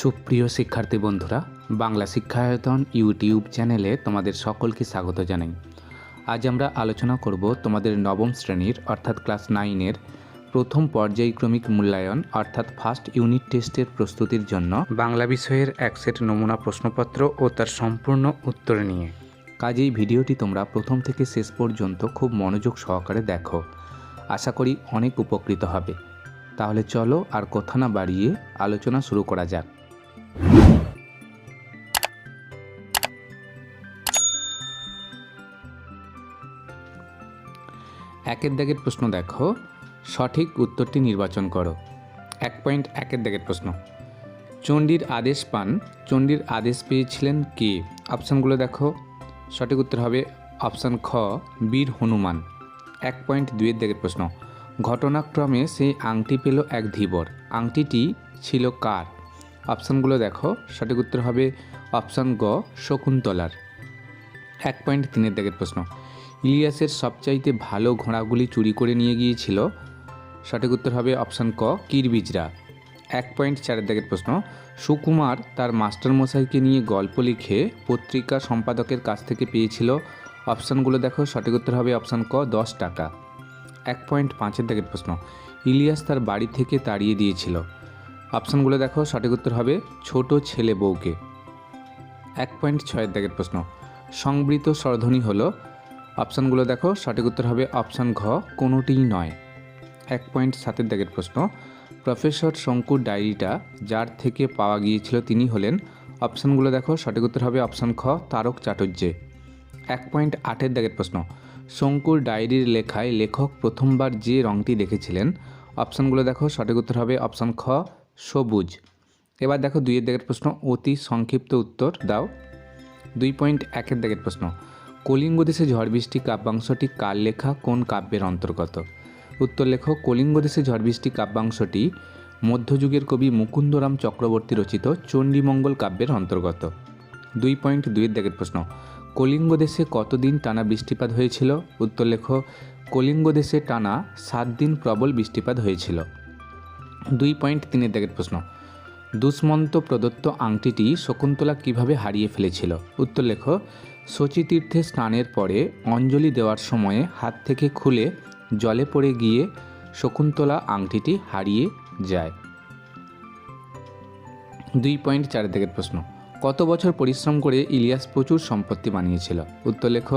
সুপ্রিয় শিক্ষার্থী বন্ধুরা, বাংলা শিক্ষায়তন ইউটিউব চ্যানেলে তোমাদের সকলকে স্বাগত জানাই। আজ আমরা আলোচনা করব তোমাদের নবম শ্রেণির, অর্থাৎ ক্লাস নাইনের, প্রথম পর্যায়ক্রমিক মূল্যায়ন, অর্থাৎ ফার্স্ট ইউনিট টেস্টের প্রস্তুতির জন্য বাংলা বিষয়ের এক সেট নমুনা প্রশ্নপত্র ও তার সম্পূর্ণ উত্তর নিয়ে। কাজেই ভিডিওটি তোমরা প্রথম থেকে শেষ পর্যন্ত খুব মনোযোগ সহকারে দেখো। আশা করি অনেক উপকৃত হবে। তাহলে চলো আর কথা না বাড়িয়ে আলোচনা শুরু করা যাক। একের দাগের প্রশ্ন দেখো। সঠিক উত্তরটি নির্বাচন করো। এক পয়েন্ট, একের দাগের প্রশ্ন। চণ্ডীর আদেশ পান। চণ্ডীর আদেশ পেয়েছিলেন কে? অপশানগুলো দেখো। সঠিক উত্তর হবে অপশান খ, বীর হনুমান। এক পয়েন্ট, দুইয়ের দাগের প্রশ্ন। ঘটনাক্রমে সেই আংটি পেল এক ধীবর। আংটিটি ছিল কার? অপশানগুলো দেখো। সঠিক উত্তর হবে অপশান গ, শকুন্তলার। এক পয়েন্ট তিনের দাগের প্রশ্ন। ইলিয়াসের সবচাইতে ভালো ঘোড়াগুলি চুরি করে নিয়ে গিয়েছিল। সঠিক উত্তর হবে অপশান ক, কিরবিজরা। এক পয়েন্ট চারের দাগের প্রশ্ন। সুকুমার তার মাস্টারমশাইকে নিয়ে গল্প লিখে পত্রিকা সম্পাদকের কাছ থেকে পেয়েছিল। অপশানগুলো দেখো। সঠিক উত্তর হবে অপশান ক, দশ টাকা। এক পয়েন্ট পাঁচের দাগের প্রশ্ন। ইলিয়াস তার বাড়ি থেকে তাড়িয়ে দিয়েছিল। অপশানগুলো দেখো, সঠিক উত্তর হবে ছোট ছেলে বউকে। এক পয়েন্ট ছয়ের দাগের প্রশ্ন। সংবৃত স্বরধ্বনি হলো, অপশানগুলো দেখো, সঠিক উত্তর হবে অপশান ঘ, কোনোটিই নয়। এক পয়েন্ট সাতের দাগের প্রশ্ন, প্রফেসর শঙ্কুর ডায়েরিটা যার থেকে পাওয়া গিয়েছিল তিনি হলেন, অপশানগুলো দেখো, সঠিক উত্তর হবে অপশান খ তারক চাটুর্যে। এক পয়েন্ট আটের দাগের প্রশ্ন, শঙ্কুর ডায়েরির লেখায় লেখক প্রথমবার যে রঙটি দেখেছিলেন, অপশানগুলো দেখো, সঠিক উত্তর হবে অপশান খ সবুজ। এবার দেখো দুইয়ের দাগের প্রশ্ন, অতি সংক্ষিপ্ত উত্তর দাও। দুই পয়েন্ট একের দাগের প্রশ্ন, কলিঙ্গ দেশে ঝড় বৃষ্টি কাব্যাংশটি কার লেখা, কোন কাব্যের অন্তর্গত? উত্তর লেখ, কলিঙ্গ দেশে ঝড় বৃষ্টি কাব্যাংশটি মধ্যযুগের কবি মুকুন্দরাম চক্রবর্তী রচিত চণ্ডীমঙ্গল কাব্যের অন্তর্গত। দুই পয়েন্ট দুইয়ের দাগের প্রশ্ন, কলিঙ্গ দেশে কতদিন টানা বৃষ্টিপাত হয়েছিল? উত্তর লেখ, কলিঙ্গ দেশে টানা সাত দিন প্রবল বৃষ্টিপাত হয়েছিল। দুই পয়েন্ট তিনের দাগের প্রশ্ন। দুষ্মন্ত প্রদত্ত আংটিটি শকুন্তলা কীভাবে হারিয়ে ফেলেছিল? উত্তর লেখ, শচীতীর্থে স্নানের পরে অঞ্জলি দেওয়ার সময়ে হাত থেকে খুলে জলে পড়ে গিয়ে শকুন্তলা আংটিটি হারিয়ে যায়। দুই পয়েন্ট চার দিকের প্রশ্ন, কত বছর পরিশ্রম করে ইলিয়াস প্রচুর সম্পত্তি বানিয়েছিল? উত্তর লেখ,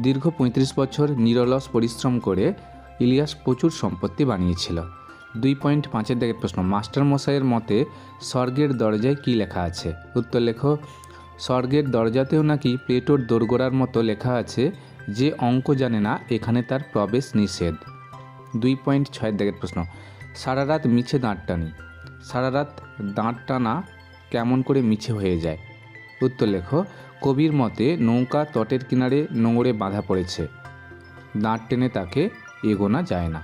দীর্ঘ পঁয়ত্রিশ বছর নিরলস পরিশ্রম করে ইলিয়াস প্রচুর সম্পত্তি বানিয়েছিল। দুই পয়েন্ট পাঁচের দিকের প্রশ্ন মাস্টার মশাইয়ের মতে স্বর্গের দরজায় কী লেখা আছে? উত্তর লেখ, স্বর্গের দরজাতেও নাকি প্লেটোর দোরগোড়ার মতো লেখা আছে, যে অঙ্ক জানে না, এখানে তার প্রবেশ নিষেধ। দুই পয়েন্ট ছয়ের দিকের প্রশ্ন সারা রাত মিছে দাঁড় টানি সারা রাত দাঁড় টানা কেমন করে মিছে হয়ে যায়? উত্তর লেখ, কবির মতে নৌকা তটের কিনারে নোংরে বাঁধা পড়েছে দাঁড় টেনে তাকে এগোনা যায় না।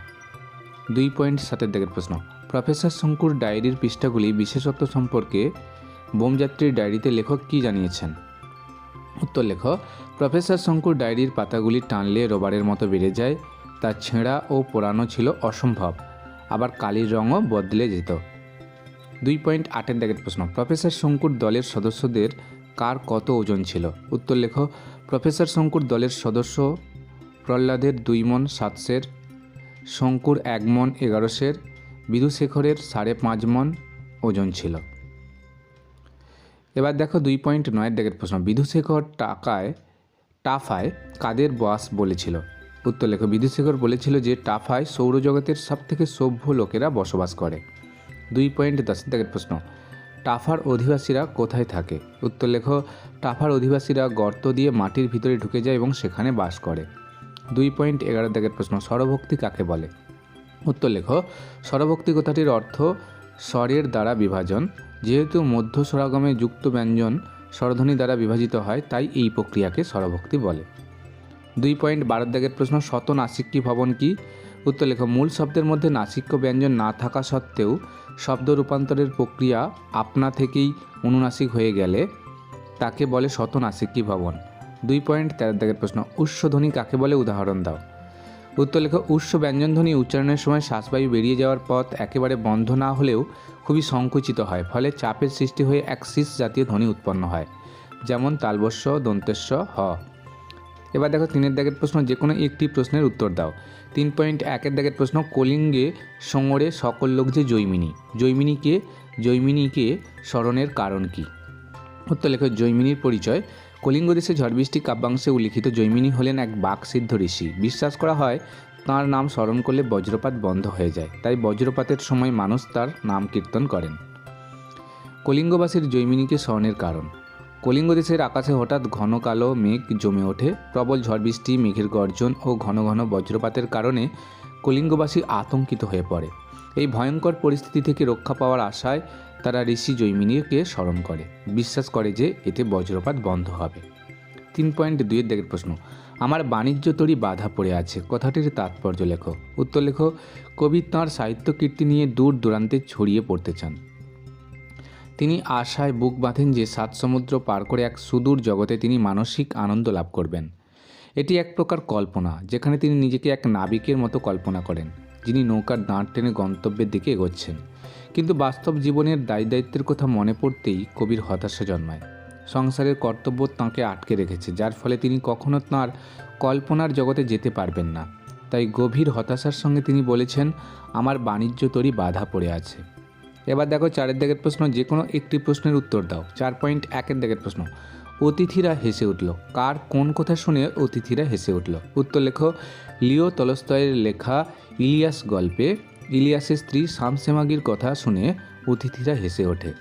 দুই পয়েন্ট সাতের দিকের প্রশ্ন। প্রফেসর শঙ্কুর ডায়েরির পৃষ্ঠাগুলি বিশেষত্ব সম্পর্কে বোমযাত্রীর ডায়েরিতে লেখক কী জানিয়েছেন? উত্তর লেখ, প্রফেসর শঙ্কুর ডায়েরির পাতাগুলি টানলে রবারের মতো বেড়ে যায়, তা ছেঁড়া ও পোড়ানো ছিল অসম্ভব, আবার কালির রঙও বদলে যেত। দুই পয়েন্ট আটের দাগের প্রশ্ন, প্রফেসর শঙ্কুর দলের সদস্যদের কার কত ওজন ছিল? উত্তর লেখ, প্রফেসর শঙ্কুর দলের সদস্য প্রহ্লাদের দুই মন সাতশের শঙ্কুর এক মন এগারোশের বিধুশেখরের সাড়ে পাঁচ মন ওজন ছিল। এবার দেখো দুই পয়েন্ট নয়ের দাগের প্রশ্ন। বিধুশেখর টাকায়, টাফায় কাদের বাস বলেছিল? উত্তর লেখ বিধুশেখর বলেছিল যে টাফায় সৌরজগতের সবথেকে সভ্য লোকেরা বসবাস করে। দুই পয়েন্ট দশের দাগের প্রশ্ন, টাফার অধিবাসীরা কোথায় থাকে? উত্তর লেখ, টাফার অধিবাসীরা গর্ত দিয়ে মাটির ভিতরে ঢুকে যায় এবং সেখানে বাস করে। দুই পয়েন্ট এগারো দাগের প্রশ্ন, স্বরভক্তি কাকে বলে? উত্তর লেখ, স্বরভক্তি কথাটির অর্থ স্বরের দ্বারা বিভাজন। যেহেতু মধ্য স্বরাগমে যুক্ত ব্যঞ্জন স্বরধ্বনি দ্বারা বিভাজিত হয়, তাই এই প্রক্রিয়াকে স্বরভক্তি বলে। দুই পয়েন্ট বারো দাগের প্রশ্ন শত নাসিক্যী ভবন কি? উত্তর লেখ, মূল শব্দের মধ্যে নাসিক্য ব্যঞ্জন না থাকা সত্ত্বেও শব্দ রূপান্তরের প্রক্রিয়া আপনা থেকেই অনুনাসিক হয়ে গেলে তাকে বলে শত নাসিক্যী ভবন। দুই পয়েন্ট তেরো দাগের প্রশ্ন উৎসধ্বনি কাকে বলে? উদাহরণ দাও। উত্তর লেখ, উৎস ব্যঞ্জনধ্বনি উচ্চারণের সময় শ্বাসবায়ু বেরিয়ে যাওয়ার পথ একেবারে বন্ধ না হলেও খুবই সংকুচিত হয়, ফলে চাপের সৃষ্টি হয়ে এক শীষ জাতীয় ধ্বনি উৎপন্ন হয়, যেমন তালবস্য দন্তেস্ব হ। এবার দেখো তিনের দাগের প্রশ্ন যে কোনো একটি প্রশ্নের উত্তর দাও। তিন পয়েন্ট একের দাগের প্রশ্ন, কলিঙ্গে সঙ্গরে সকল লোক যে জৈমিনী জৈমিনীকে জৈমিনীকে স্মরণের কারণ কি? উত্তর লেখ, জৈমিনীর পরিচয়। কলিঙ্গ দেশে ঝড়বৃষ্টি কাব্যাংশে উল্লিখিত জৈমিনী হলেন এক বাকসিদ্ধ ঋষি। বিশ্বাস করা হয়, তাঁর নাম স্মরণ করলে বজ্রপাত বন্ধ হয়ে যায়। তাই বজ্রপাতের সময় মানুষ তার নাম কীর্তন করেন। কলিঙ্গবাসীর জৈমিনীকে স্মরণের কারণ। কলিঙ্গ দেশের আকাশে হঠাৎ ঘন কালো মেঘ জমে ওঠে। প্রবল ঝড় বৃষ্টি, মেঘের গর্জন ও ঘন ঘন বজ্রপাতের কারণে কলিঙ্গবাসী আতঙ্কিত হয়ে পড়ে। এই ভয়ঙ্কর পরিস্থিতি থেকে রক্ষা পাওয়ার আশায় তারা ঋষি জৈমিনীকে স্মরণ করে। বিশ্বাস করে যে এতে বজ্রপাত বন্ধ হবে। তিন পয়েন্ট দুইয়ের দিকের প্রশ্ন, আমার বাণিজ্য তরি বাধা পড়ে আছে। কথাটির তাৎপর্য লেখো। উত্তর লেখো, কবি তাঁর সাহিত্য কীর্তি নিয়ে দূর দূরান্তে ছড়িয়ে পড়তে চান। তিনি আশায় বুক বাঁধেন যে সাত সমুদ্র পার করে এক সুদূর জগতে তিনি মানসিক আনন্দ লাভ করবেন। এটি এক প্রকার কল্পনা, যেখানে তিনি নিজেকে এক নাবিকের মতো কল্পনা করেন, যিনি নৌকার দাঁড় টেনে গন্তব্যের দিকে এগোচ্ছেন। কিন্তু বাস্তব জীবনের দায় দায়িত্বের কথা মনে পড়তেই কবির হতাশা জন্মায়। সংসারের কর্তব্য তাঁকে আটকে রেখেছে, যার ফলে তিনি কখনো তাঁর কল্পনার জগতে যেতে পারবেন না। তাই গভীর হতাশার সঙ্গে তিনি বলেছেন, আমার বাণিজ্য তরি বাধা পড়ে আছে। এবার দেখো চারের দিকের প্রশ্ন, যে কোনো একটি প্রশ্নের উত্তর দাও। চার পয়েন্ট একের দিকের প্রশ্ন, অতিথিরা হেসে উঠল। কার কোন কথা শুনে অতিথিরা হেসে উঠল? উত্তর লেখো, লিও তলস্তয়ের লেখা ইলিয়াস গল্পে ইলিয়াসের স্ত্রী শামসেমাগির কথা শুনে অতিথিরা হেসে ওঠে।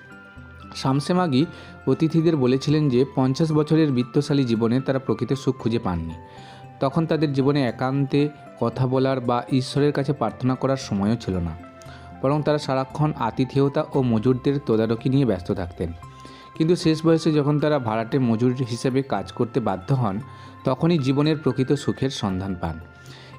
শামসেমাগি অতিথিদের বলেছিলেন যে, পঞ্চাশ বছরের বিত্তশালী জীবনে তারা প্রকৃত সুখ খুঁজে পাননি। তখন তাদের জীবনে একান্তে কথা বলার বা ঈশ্বরের কাছে প্রার্থনা করার সময়ও ছিল না। বরং তারা সারাক্ষণ আতিথেয়তা ও মজুরদের তদারকি নিয়ে ব্যস্ত থাকতেন। কিন্তু শেষ বয়সে যখন তারা ভাড়াটে মজুর হিসেবে কাজ করতে বাধ্য হন, তখনই জীবনের প্রকৃত সুখের সন্ধান পান।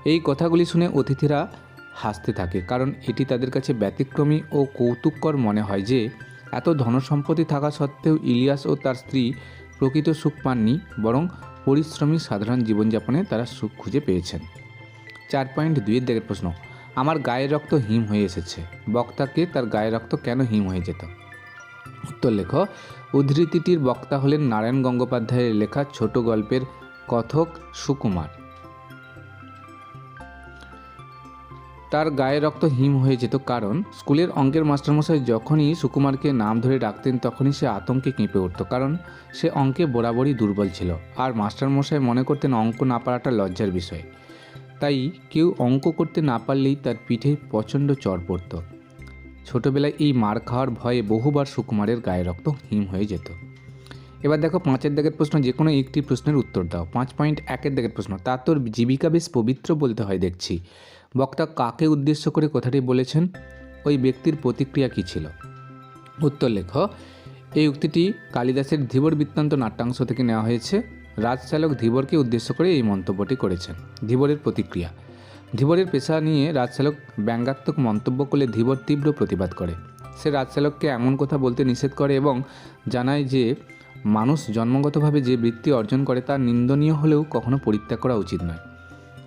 এই কথাগুলি শুনে অতিথিরা হাসতে থাকে। কারণ এটি তাদের কাছে ব্যতিক্রমী ও কৌতুককর মনে হয় যে, এত ধনসম্পত্তি থাকা সত্ত্বেও ইলিয়াস ও তার স্ত্রী প্রকৃত সুখ পাননি, বরং পরিশ্রমী সাধারণ জীবনযাপনে তারা সুখ খুঁজে পেয়েছেন। চার পয়েন্ট দুইয়ের দিকের প্রশ্ন। আমার গায়ের রক্ত হিম হয়ে এসেছে। বক্তাকে তার গায়ের রক্ত কেন হিম হয়ে যেত? উত্তর লেখ। উদ্ধৃতিটির বক্তা হলেন নারায়ণ গঙ্গোপাধ্যায়ের লেখা ছোট গল্পের কথক সুকুমার। তার গায়ে রক্ত হিম হয়ে যেত কারণ স্কুলের অঙ্কের মাস্টারমশাই যখনই সুকুমারকে নাম ধরে ডাকতেন তখনই সে আতঙ্কে কেঁপে উঠত কারণ সে অঙ্কে বরাবরই দুর্বল ছিল আর মাস্টারমশাই মনে করতেন অঙ্ক না পারাটা লজ্জার বিষয়। তাই কেউ অঙ্ক করতে না পারলেই তার পিঠে প্রচণ্ড চড় পড়ত। ছোটোবেলায় এই মার খাওয়ার ভয়ে বহুবার সুকুমারের গায়ে রক্ত হিম হয়ে যেত। এবার দেখো পাঁচের দাগের প্রশ্ন যে কোনো একটি প্রশ্নের উত্তর দাও। পাঁচ পয়েন্ট একের দাগের প্রশ্ন, তা তোর জীবিকা বেশ পবিত্র বলতে হয় দেখছি। বক্তা কাকে উদ্দেশ্য করে কথাটি বলেছেন? ওই ব্যক্তির প্রতিক্রিয়া কী ছিল? উত্তর লেখ, এই উক্তিটি কালিদাসের ধীবর বৃত্তান্ত নাট্যাংশ থেকে নেওয়া হয়েছে। রাজচালক ধীবরকে উদ্দেশ্য করে এই মন্তব্যটি করেছেন। ধীবরের প্রতিক্রিয়া। ধীবরের পেশা নিয়ে রাজচালক ব্যঙ্গাত্মক মন্তব্য করলে ধীবর তীব্র প্রতিবাদ করে। সে রাজচালককে এমন কথা বলতে নিষেধ করে এবং জানায় যে, মানুষ জন্মগতভাবে যে বৃত্তি অর্জন করে তা নিন্দনীয় হলেও কখনো পরিত্যাগ করা উচিত নয়।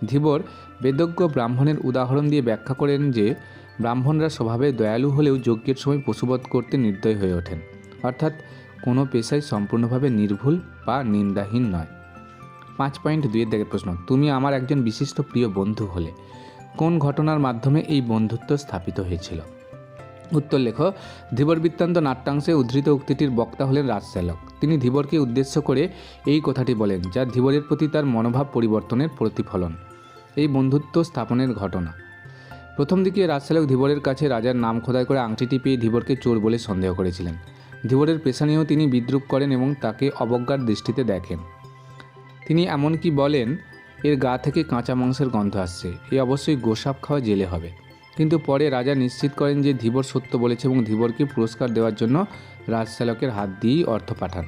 ধীবর বেদজ্ঞ ব্রাহ্মণের উদাহরণ দিয়ে ব্যাখ্যা করেন যে, ব্রাহ্মণরা স্বভাবে দয়ালু হলেও যজ্ঞের সময় পশুবধ করতে নির্দয় হয়ে ওঠেন। অর্থাৎ, কোনো পেশাই সম্পূর্ণভাবে নির্ভুল বা নিন্দাহীন নয়। পাঁচ পয়েন্ট দুইয়ের দিকের প্রশ্ন, তুমি আমার একজন বিশিষ্ট প্রিয় বন্ধু হলে কোন ঘটনার মাধ্যমে এই বন্ধুত্ব স্থাপিত হয়েছিল? উত্তর লেখ, ধীবর বৃত্তান্ত নাট্যাংশে উদ্ধৃত উক্তিটির বক্তা হলেন রাজচালক। তিনি ধীবরকে উদ্দেশ্য করে এই কথাটি বলেন, যা ধীবরের প্রতি তার মনোভাব পরিবর্তনের প্রতিফলন। এই বন্ধুত্ব স্থাপনের ঘটনা। প্রথম দিকে রাজচালক ধীবরের কাছে রাজার নাম খোদাই করে আংটিটি পেয়ে ধীবরকে চোর বলে সন্দেহ করেছিলেন। ধীবরের পেশা নিয়েও তিনি বিদ্রুপ করেন এবং তাকে অবজ্ঞার দৃষ্টিতে দেখেন। তিনি এমনকি বলেন, এর গা থেকে কাঁচা মাংসের গন্ধ আসছে, এ অবশ্যই গোসাপ খাওয়া জেলে হবে। কিন্তু পরে রাজা নিশ্চিত করেন যে ধীবর সত্য বলেছে এবং ধীবরকে পুরস্কার দেওয়ার জন্য রাজচালকের হাত দিয়েই অর্থ পাঠান।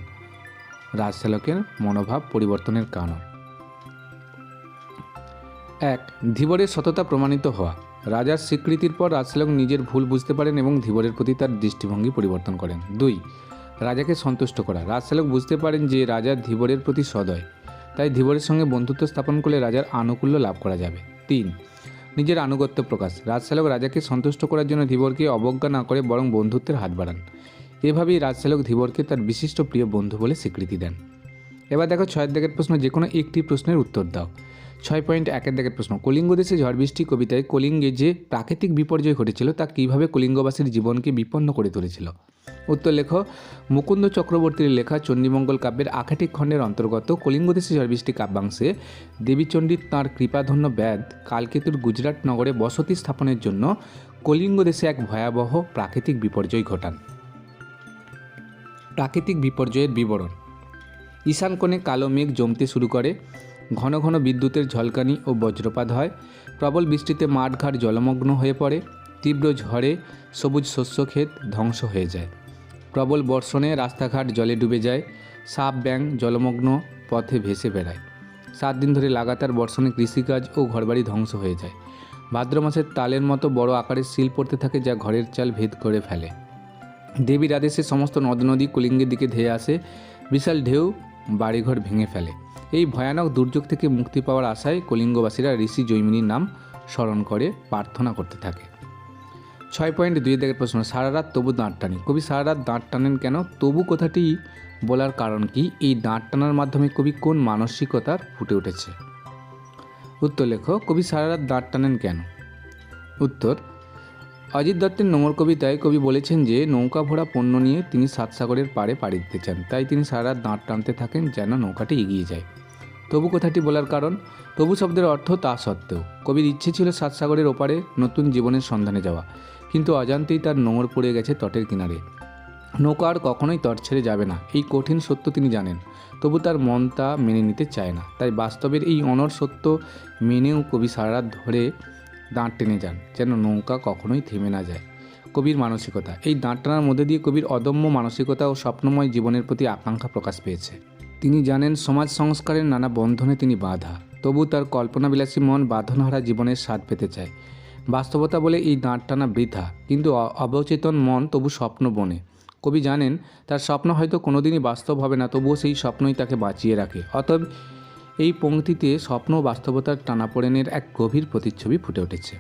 রাজচালকের মনোভাব পরিবর্তনের কারণ। এক, ধীবরের সততা প্রমাণিত হওয়া। রাজার স্বীকৃতির পর রাজচালক নিজের ভুল বুঝতে পারেন এবং ধীবরের প্রতি তার দৃষ্টিভঙ্গি পরিবর্তন করেন। দুই, রাজাকে সন্তুষ্ট করা। রাজচালক বুঝতে পারেন যে রাজা ধীবরের প্রতি সদয়। তাই ধীবরের সঙ্গে বন্ধুত্ব স্থাপন করলে রাজার আনুকূল্য লাভ করা যাবে। তিন, নিজের আনুগত্য প্রকাশ। রাজশালক রাজাকে সন্তুষ্ট করার জন্য ধীবরকে অবজ্ঞা না করে বরং বন্ধুত্বের হাত বাড়ান। এভাবেই রাজশালক ধীবরকে তার বিশিষ্ট প্রিয় বন্ধু বলে স্বীকৃতি দেন। এবার দেখো ছয়ের দাগের প্রশ্ন যে কোনো একটি প্রশ্নের উত্তর দাও। ছয় পয়েন্ট একের দাগের প্রশ্ন, কলিঙ্গ দেশে ঝড় বৃষ্টি কবিতায় কলিঙ্গে যে প্রাকৃতিক বিপর্যয় ঘটেছিল তা কীভাবে কলিঙ্গবাসীর জীবনকে বিপন্ন করে তুলেছিল? উত্তর লেখো, মুকুন্দ চক্রবর্তীর লেখা চণ্ডীমঙ্গল কাব্যের আখাটিক খণ্ডের অন্তর্গত কলিঙ্গ দেশে ঝড় বৃষ্টি কাব্যাংশে দেবীচণ্ডী তাঁর কৃপাধন্য ব্যাদ কালকেতুর গুজরাট নগরে বসতি স্থাপনের জন্য কলিঙ্গ দেশে এক ভয়াবহ প্রাকৃতিক বিপর্যয় ঘটান। প্রাকৃতিক বিপর্যয়ের বিবরণ, ঈশান কোণে কালো মেঘ জমতে শুরু করে ঘন ঘন বিদ্যুতের ঝলকানি ও বজ্রপাত হয়। প্রবল বৃষ্টিতে মাঠঘাট জলমগ্ন হয়ে পড়ে। তীব্র ঝড়ে সবুজ শস্যক্ষেত ধ্বংস হয়ে যায়। প্রবল বর্ষণে রাস্তাঘাট জলে ডুবে যায়। সাপ ব্যাং জলমগ্ন পথে ভেসে বেড়ায়। সাত দিন ধরে লাগাতার বর্ষণে কৃষিকাজ ও ঘরবাড়ি ধ্বংস হয়ে যায়। ভাদ্র মাসের তালের মতো বড় আকারের শিল পড়তে থাকে যা ঘরের চাল ভেদ করে ফেলে। দেবীর আদেশে সমস্ত নদ নদী কলিঙ্গের দিকে ধেয়ে আসে। বিশাল ঢেউ বাড়িঘর ভেঙে ফেলে। এই ভয়ানক দুর্যোগ থেকে মুক্তি পাওয়ার আশায় কলিঙ্গবাসীরা ঋষি জৈমিনীর নাম স্মরণ করে প্রার্থনা করতে থাকে। ছয় পয়েন্ট দুই থেকে প্রশ্ন, সারা রাত তবু দাঁত টানি কবি সারা রাত দাঁত টানেন কেন? তবু কথাটি বলার কারণ কি? এই দাঁত টানার মাধ্যমে কবি কোন মানসিকতার ফুটে উঠেছে? উত্তর লেখো, কবি সারা রাত দাঁত টানেন কেন? উত্তর, অজিত দত্তের নোংর কবিতায় কবি বলেছেন যে, নৌকা ভরা পণ্য নিয়ে তিনি সাত সাগরের পাড়ে পাড়ি দিতে চান। তাই তিনি সারা রাত দাঁত টানতে থাকেন যেন নৌকাটি এগিয়ে যায়। তবু কথাটি বলার কারণ, তবু শব্দের অর্থ তা সত্ত্বেও। কবির ইচ্ছে ছিল সাত সাগরের ওপারে নতুন জীবনের সন্ধানে যাওয়া, কিন্তু অজান্তেই তার নোংর পড়ে গেছে তটের কিনারে। নৌকা আর কখনোই তট ছেড়ে যাবে না, এই কঠিন সত্য তিনি জানেন। তবু তার মন তা মেনে নিতে চায় না, তাই বাস্তবের এই অনর সত্য মেনেও কবি সারা ধরে দাঁড় টেনে যান, যেন নৌকা কখনোই থেমে না যায়। কবির মানসিকতা, এই দাঁড় টানার মধ্যে দিয়ে কবির অদম্য মানসিকতা ও স্বপ্নময় জীবনের প্রতি আকাঙ্ক্ষা প্রকাশ পেয়েছে। তিনি জানেন সমাজ সংস্কারের নানা বন্ধনে তিনি বাধা। তবু তার কল্পনাবিলাসী মন বাঁধনহারা জীবনের স্বাদ পেতে চায়। বাস্তবতা বলে এই দাঁড় টানা বৃথা, কিন্তু অবচেতন মন তবু স্বপ্ন বনে। কবি জানেন, তার স্বপ্ন হয়তো কোনোদিনই বাস্তব হবে না, তবুও সেই স্বপ্নই তাকে বাঁচিয়ে রাখে। অতএব এই পংক্তিতে স্বপ্ন বাস্তবতার টানাপোড়েনের এক গভীর প্রতিচ্ছবি ফুটে উঠেছে।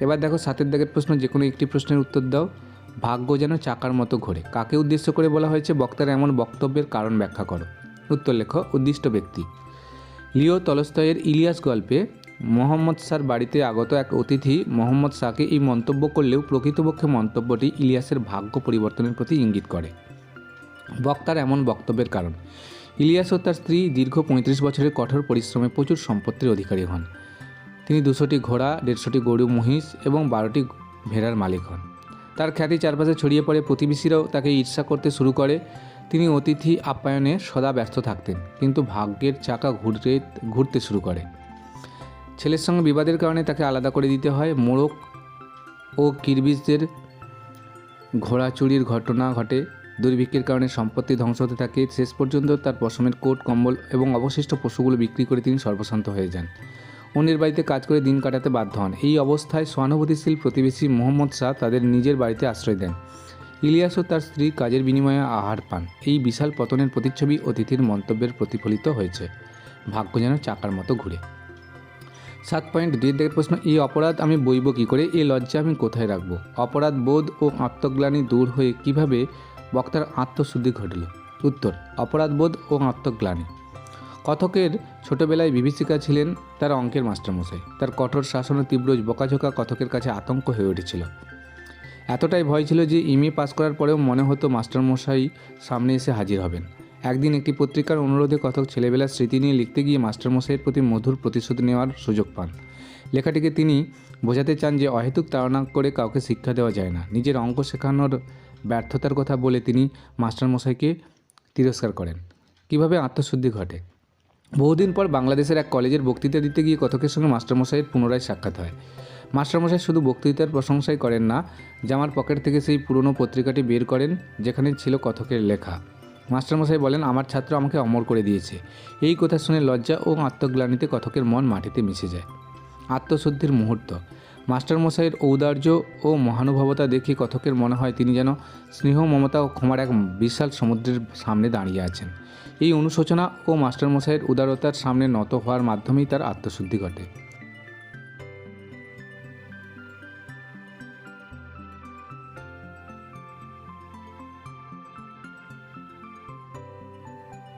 এবার দেখো সাতের দাগের প্রশ্ন যে কোনো একটি প্রশ্নের উত্তর দাও। ভাগ্য যেন চাকার মতো ঘোরে। কাকে উদ্দেশ্য করে বলা হয়েছে? বক্তার এমন বক্তব্যের কারণ ব্যাখ্যা করো। উত্তর লেখ, উদ্দিষ্ট ব্যক্তি। লিও তলস্তয়ের ইলিয়াস গল্পে, মোহাম্মদ শাহর বাড়িতে আগত এক অতিথি মোহাম্মদ শাহকে এই মন্তব্য করলেও প্রকৃতপক্ষে মন্তব্যটি ইলিয়াসের ভাগ্য পরিবর্তনের প্রতি ইঙ্গিত করে। বক্তার এমন বক্তব্যের কারণ। ইলিয়াস ও তার স্ত্রী দীর্ঘ পঁয়ত্রিশ বছরের কঠোর পরিশ্রমে প্রচুর সম্পত্তির অধিকারী হন। তিনি দুশোটি ঘোড়া, দেড়শোটি গরু, মহিষ এবং বারোটি ভেড়ার মালিক হন। তার খ্যাতি চারপাশে ছড়িয়ে পড়ে, প্রতিবেশীরাও তাকে ঈর্ষা করতে শুরু করে। তিনি অতিথি আপ্যায়নে সদা ব্যস্ত থাকতেন, কিন্তু ভাগ্যের চাকা ঘুরতে ঘুরতে শুরু করে। ছেলের সঙ্গে বিবাদের কারণে তাকে আলাদা করে দিতে হয়। মোড়ক ও কিরবিজদের ঘোড়া চুরির ঘটনা ঘটে। দুর্ভিক্ষের কারণে সম্পত্তি ধ্বংস হতে থাকে। শেষ পর্যন্ত তার পশমের কোট, কম্বল এবং অবশিষ্ট পশুগুলো বিক্রি করে তিনি সর্বশান্ত হয়ে যান। অন্যের বাড়িতে কাজ করে দিন কাটাতে বাধ্য হন। এই অবস্থায় সহানুভূতিশীল প্রতিবেশী মোহাম্মদ শাহ তাদের নিজের বাড়িতে আশ্রয় দেন। ইলিয়াস ও তার স্ত্রী কাজের বিনিময়ে আহার পান। এই বিশাল পতনের প্রতিচ্ছবি অতিথির মন্তব্যের প্রতিফলিত হয়েছে। ভাগ্য যেন চাকার মতো ঘুরে। সাত পয়েন্ট দুই দিকের প্রশ্ন, এই অপরাধ আমি বইব কী করে? এই লজ্জা আমি কোথায় রাখব? অপরাধ বোধ ও আত্মগ্লানি দূর হয়ে কীভাবে বক্তার আত্মশুদ্ধি ঘটল? উত্তর, অপরাধ বোধ ও আত্মগ্লানি। কথকের ছোটবেলায় বিভীষিকা ছিলেন তার অঙ্কের মাস্টারমশাই। তার কঠোর শাসন তীব্র বকাঝোকা কথকের কাছে আতঙ্ক হয়ে উঠেছিল। এতটাই ভয় ছিল যে ইমে পাস করার পরেও মনে হতো মাস্টারমশাই সামনে এসে হাজির হবেন। একদিন একটি পত্রিকার অনুরোধে কথক ছেলেবেলার স্মৃতি নিয়ে লিখতে গিয়ে মাস্টারমশাইয়ের প্রতি মধুর প্রতিশোধ নেওয়ার সুযোগ পান। লেখাটিকে তিনি বোঝাতে চান যে অহেতুক তাড়না করে কাউকে শিক্ষা দেওয়া যায় না। নিজের অঙ্ক শেখানোর ব্যর্থতার কথা বলে তিনি মাস্টারমশাইকে তিরস্কার করেন। কীভাবে আত্মশুদ্ধি ঘটে? বহুদিন পর বাংলাদেশের এক কলেজের বক্তৃতা দিতে গিয়ে কথকের সঙ্গে মাস্টারমশাইয়ের পুনরায় সাক্ষাৎ হয়। মাস্টারমশাই শুধু বক্তৃতার প্রশংসাই করেন না, জামার পকেট থেকে সেই পুরনো পত্রিকাটি বের করেন, যেখানে ছিল কথকের লেখা। মাস্টারমশাই বলেন, আমার ছাত্র আমাকে অমর করে দিয়েছে। এই কথা শুনে লজ্জা ও আত্মগ্লানিতে কথকের মন মাটিতে মিশে যায়। আত্মশুদ্ধির মুহূর্ত। মাস্টারমশাইয়ের ঔদার্য ও মহানুভবতা দেখে কথকের মনে হয় তিনি যেন স্নেহ, মমতা ও ক্ষমার এক বিশাল সমুদ্রের সামনে দাঁড়িয়ে আছেন। এই অনুশোচনা ও মাস্টারমশাইয়ের উদারতার সামনে নত হওয়ার মাধ্যমেই তার আত্মশুদ্ধি ঘটে।